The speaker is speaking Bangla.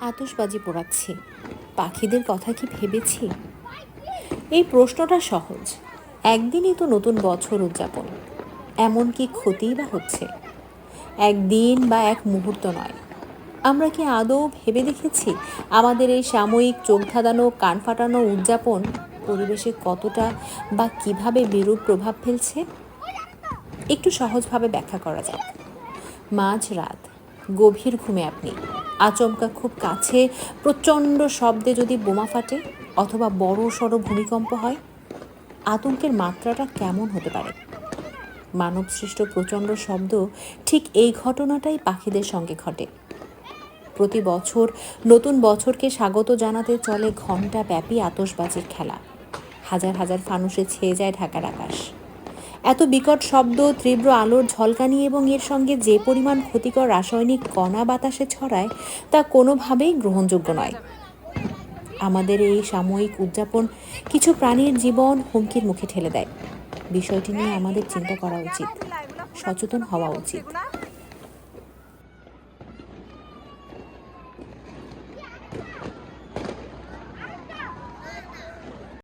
আতশবাজি পোড়াচ্ছি। পাখিদের কথা কি ভেবেছি? এই প্রশ্নটা সহজ। একদিনই তো নতুন বছর উদযাপন। এমন কি ক্ষতিই বা হচ্ছে? একদিন বা এক মুহূর্ত নয়। আমরা কি আদৌ ভেবে দেখেছি আমাদের এই সাময়িক চোখ ধাঁধানো, কান ফাটানো উদযাপন পরিবেশে কতটা বা কীভাবে বিরূপ প্রভাব ফেলছে? একটু সহজভাবে ব্যাখ্যা করা যাক। মাঝ রাত, গভীর ঘুমে আপনি আচমকা খুব কাছে, প্রচণ্ড শব্দে যদি বোমা ফাটে অথবা বড় সড়ো ভূমিকম্প হয়, আতঙ্কের মাত্রাটা কেমন হতে পারে? মানবসৃষ্ট প্রচণ্ড শব্দ ঠিক এই ঘটনাটাই পাখিদের সঙ্গে ঘটে। প্রতি বছর নতুন বছরকে স্বাগত জানাতে চলে ঘণ্টা ব্যাপী আতশবাজির খেলা। হাজার হাজার ফানুসে ছেয়ে যায় ঢাকার আকাশ। এত বিকট শব্দ, তীব্র আলোর ঝলকানি এবং এর সঙ্গে যে পরিমাণ ক্ষতিকর রাসায়নিক কণা বাতাসে ছড়ায়, তা কোনোভাবেই গ্রহণযোগ্য নয়। আমাদের এই সাময়িক উদযাপন কিছু প্রাণীর জীবন হুমকির মুখে ঠেলে দেয়। বিষয়টি নিয়ে আমাদের চিন্তা করা উচিত, সচেতন হওয়া উচিত।